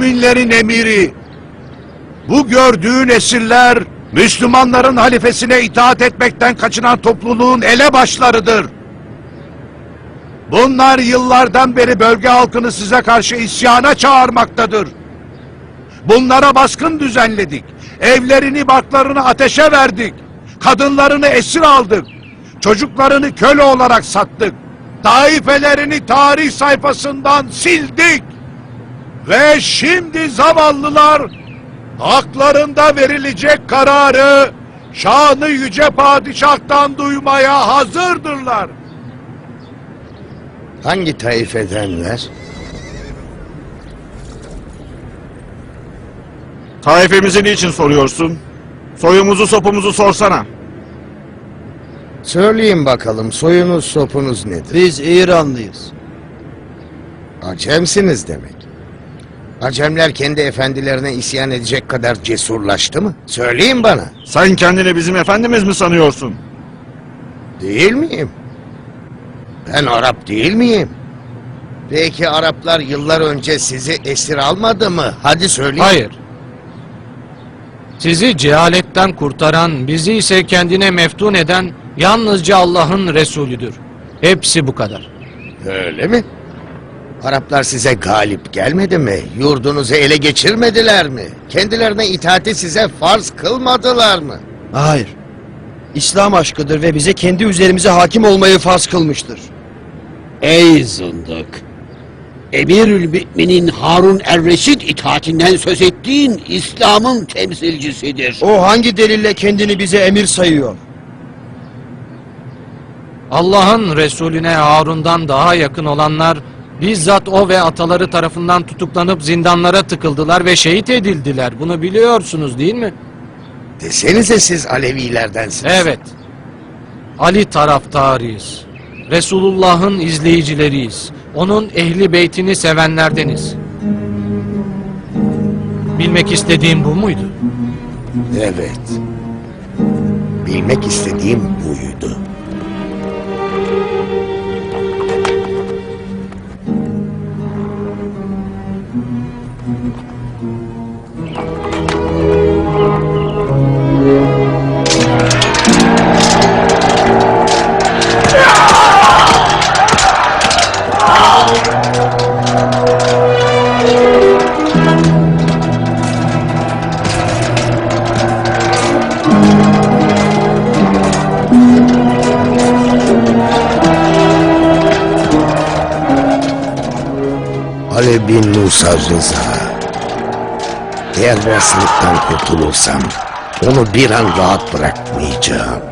Emirlerin emiri. Bu gördüğün esirler Müslümanların halifesine itaat etmekten kaçınan topluluğun elebaşlarıdır. Bunlar yıllardan beri bölge halkını size karşı isyana çağırmaktadır. Bunlara baskın düzenledik. Evlerini barklarını ateşe verdik. Kadınlarını esir aldık. Çocuklarını köle olarak sattık. Taifelerini tarih sayfasından sildik. Ve şimdi zavallılar haklarında verilecek kararı şanı yüce padişahtan duymaya hazırdırlar. Hangi taifedenler? Taifemizi niçin soruyorsun? Soyumuzu sopumuzu sorsana. Söyleyin bakalım soyunuz sopunuz nedir? Biz İranlıyız. Acemsiniz demek. Acemler kendi efendilerine isyan edecek kadar cesurlaştı mı? Söyleyin bana. Sen kendini bizim efendimiz mi sanıyorsun? Değil miyim? Ben Arap değil miyim? Peki Araplar yıllar önce sizi esir almadı mı? Hadi söyleyin. Hayır. Sizi cehaletten kurtaran, bizi ise kendine meftun eden yalnızca Allah'ın Resulüdür. Hepsi bu kadar. Öyle mi? Araplar size galip gelmedi mi? Yurdunuzu ele geçirmediler mi? Kendilerine itaati size farz kılmadılar mı? Hayır. İslam aşkıdır ve bize kendi üzerimize hakim olmayı farz kılmıştır. Ey zındık! Emirül Mü'minin Harun er-Reşid itaatinden söz ettiğin İslam'ın temsilcisidir. O hangi delille kendini bize emir sayıyor? Allah'ın Resulüne Harun'dan daha yakın olanlar bizzat o ve ataları tarafından tutuklanıp zindanlara tıkıldılar ve şehit edildiler. Bunu biliyorsunuz değil mi? Desenize siz Alevilerdensiniz. Evet. Ali taraftarıyız. Resulullah'ın izleyicileriyiz. Onun ehli beytini sevenlerdeniz. Bilmek istediğim bu muydu? Evet. Bilmek istediğim buydu. Ali bin Musa Rıza. Eğer bu kurtulursam onu bir an rahat bırakmayacağım.